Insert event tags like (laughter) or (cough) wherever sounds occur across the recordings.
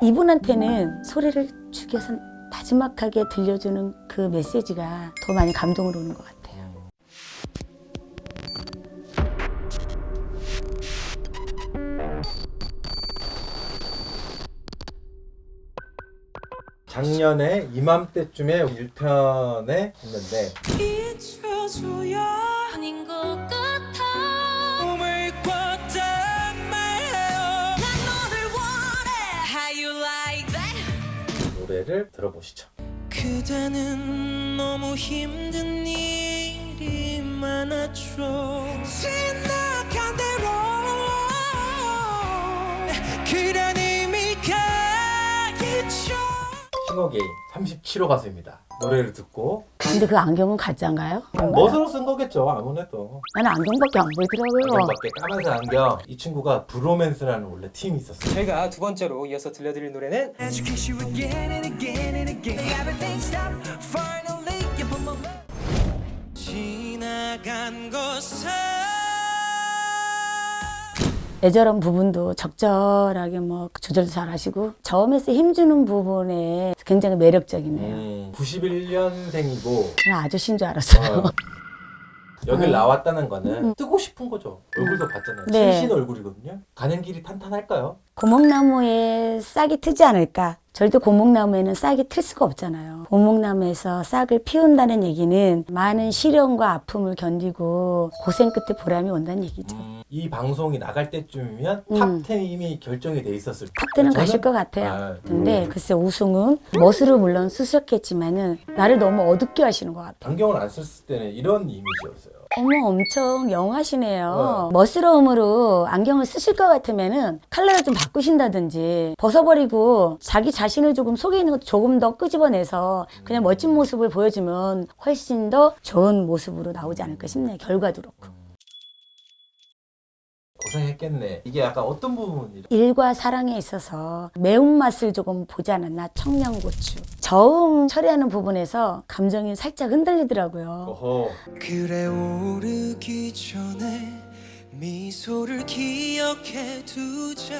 이분한테는 소리를 죽여서 나지막하게 들려주는 그 메시지가 더 많이 감동으로 오는 것 같아요. 작년에 이맘때쯤에 1편에 했는데 잊혀줘야 아닌 것 같아 노래를 들어보시죠. 그대는 너무 힘든 일이 많았죠 지나간 대로 그런 의미가 있죠 싱어게인 37호 가수입니다. 노래를 듣고 근데 그 안경은 가짜인가요? 멋으로 쓴 거겠죠 아무래도. 나는 안경밖에 안 보이더라고요. 안경밖에 까만색 안경. 이 친구가 브로맨스라는 원래 팀이 있었어요. 저희가 두 번째로 이어서 들려드릴 노래는 Educate you again and again and again. Everything stop. Finally, you put my love. 지나간 것은 애절한 부분도 적절하게 뭐 조절도 잘 하시고 저음에서 힘주는 부분에 굉장히 매력적이네요. 음, 91년생이고 저는 아저씨인 줄 알았어요. (laughs) 여길 나왔다는 거는 뜨고 싶은 거죠. 얼굴도 봤잖아요. 네. 신신 얼굴이거든요. 가는 길이 탄탄할까요? 고목나무에 싹이 트지 않을까? 절대 고목나무에는 싹이 틀 수가 없잖아요. 고목나무에서 싹을 피운다는 얘기는 많은 시련과 아픔을 견디고 고생 끝에 보람이 온다는 얘기죠. 음, 이 방송이 나갈 때쯤이면 음. 탑 10이 이미 결정이 돼 있었을. 탑텐은 가실 저는- 것 같아요. 아, 근데 글쎄 우승은 멋으로 물론 쓰셨겠지만은 나를 너무 어둡게 하시는 것 같아요. 안경을 안 썼을 때는 이런 이미지였어요. 어머 엄청 영하시네요. 멋스러움으로 안경을 쓰실 것 같으면은 컬러를 좀 바꾸신다든지 벗어버리고 자기 자신을 조금 속에 있는 것도 조금 더 끄집어내서 그냥 멋진 모습을 보여주면 훨씬 더 좋은 모습으로 나오지 않을까 싶네요. 결과도 그렇고. 고생했겠네. 이게 약간 어떤 부분이 일과 사랑에 있어서 매운맛을 조금 보지 않았나 청양고추. 저음 처리하는 부분에서 감정이 살짝 흔들리더라고요. 어허. 그래 오르기 전에 미소를 기억해 두자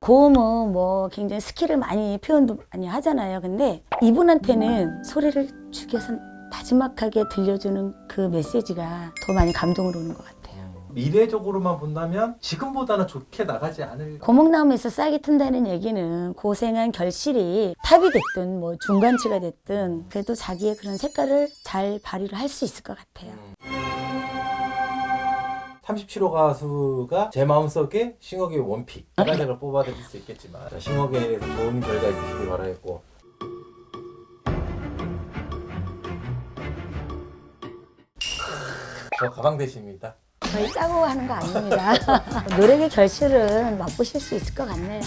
고음은 뭐 굉장히 스킬을 많이 표현도 많이 하잖아요. 근데 이분한테는 소리를 죽여서 나지막하게 들려주는 그 메시지가 더 많이 감동으로 오는 것 같아요. 미래적으로만 본다면 지금보다는 좋게 나가지 않을 고목나무에서 싹이 튼다는 얘기는 고생한 결실이 탑이 됐든 뭐 중간치가 됐든 그래도 자기의 그런 색깔을 잘 발휘를 할 수 있을 것 같아요. 37호 가수가 제 마음속에 싱어게인 원픽 하나씩을 뽑아드릴 수 있겠지만 자, 싱어게인에서 좋은 결과 있으시길 바라겠고. 저 가방 대신입니다 저희 짜고 하는 거 아닙니다. (laughs) 노력의 결실은 맛보실 수 있을 것 같네요.